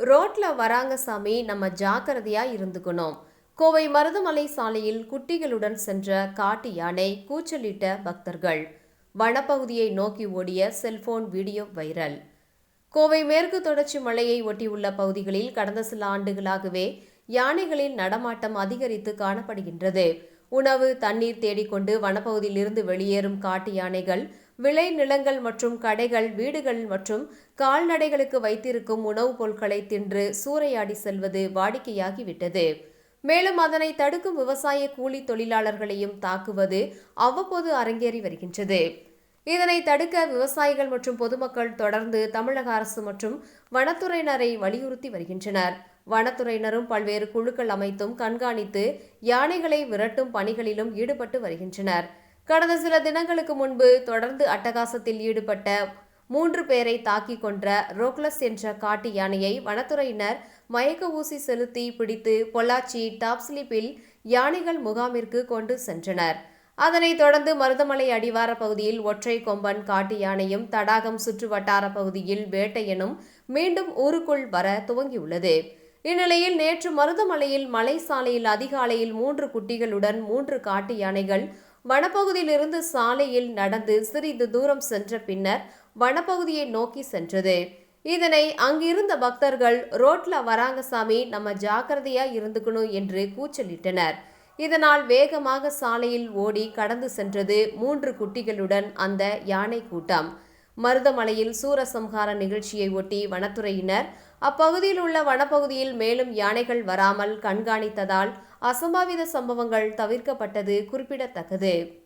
ரோட்ல வராங்க சாமி நம்ம ஜாக்கிரதையா இருந்துக்கணும். கோவை மருதமலை சாலையில் குட்டிகளுடன் சென்ற காட்டு யானை கூச்சலிட்ட பக்தர்கள். வனப்பகுதியை நோக்கி ஓடிய செல்போன் வீடியோ வைரல். கோவை மேற்கு தொடர்ச்சி மலையை ஒட்டியுள்ள பகுதிகளில் கடந்த சில ஆண்டுகளாகவே யானைகளின் நடமாட்டம் அதிகரித்து காணப்படுகின்றது. உணவு தண்ணீர் தேடிக்கொண்டு வனப்பகுதியிலிருந்து வெளியேறும் காட்டு யானைகள் விளை நிலங்கள் மற்றும் கடைகள் வீடுகள் மற்றும் கால்நடைகளுக்கு வைத்திருக்கும் உணவுப் பொருட்களை தின்று சூறையாடி செல்வது வாடிக்கையாகிவிட்டது. மேலும் அதனை தடுக்கும் விவசாய கூலி தொழிலாளர்களையும் தாக்குவது அவ்வப்போது அரங்கேறி வருகின்றது. இதனை தடுக்க விவசாயிகள் மற்றும் பொதுமக்கள் தொடர்ந்து தமிழக அரசு மற்றும் வனத்துறையினரை வலியுறுத்தி வருகின்றனர். வனத்துறையினரும் பல்வேறு குழுக்கள் அமைத்தும் கண்காணித்து யானைகளை விரட்டும் பணிகளிலும் ஈடுபட்டு வருகின்றனர். கடந்த சில தினங்களுக்கு முன்பு தொடர்ந்து அட்டகாசத்தில் ஈடுபட்ட மூன்று பேரை தாக்கி கொன்ற ரோக்லஸ் என்ற காட்டு யானையை வனத்துறையினர் மயக்க ஊசி செலுத்தி பிடித்து பொள்ளாச்சி டாப்ஸ்லிப்பில் யானைகள் முகாமிற்கு கொண்டு சென்றனர். அதனைத் தொடர்ந்து மருதமலை அடிவார பகுதியில் ஒற்றை கொம்பன் காட்டு யானையும் தடாகம் சுற்று வட்டார பகுதியில் வேட்டையனும் மீண்டும் ஊருக்குள் வர துவங்கியுள்ளது. இந்நிலையில் நேற்று மருதமலையில் மலை சாலையில் அதிகாலையில் மூன்று குட்டிகளுடன் மூன்று காட்டு யானைகள் வனப்பகுதியிலிருந்து சாலையில் நடந்து சிறிது தூரம் சென்ற பின்னர் வனப்பகுதியை நோக்கி சென்றது. இதனை அங்கிருந்த பக்தர்கள் ரோட்ல வராங்க சாமி நம்ம ஜாக்கிரதையா இருந்துக்கணும் என்று கூச்சலிட்டனர். இதனால் வேகமாக சாலையில் ஓடி கடந்து சென்றது மூன்று குட்டிகளுடன் அந்த யானை கூட்டம். மருதமலையில் சூரசம்ஹார நிகழ்ச்சியை ஒட்டி வனத்துறையினர் அப்பகுதியில் உள்ள வனப்பகுதியில் மேலும் யானைகள் வராமல் கண்காணித்ததால் அசம்பாவித சம்பவங்கள் தவிர்க்கப்பட்டது குறிப்பிடத்தக்கது.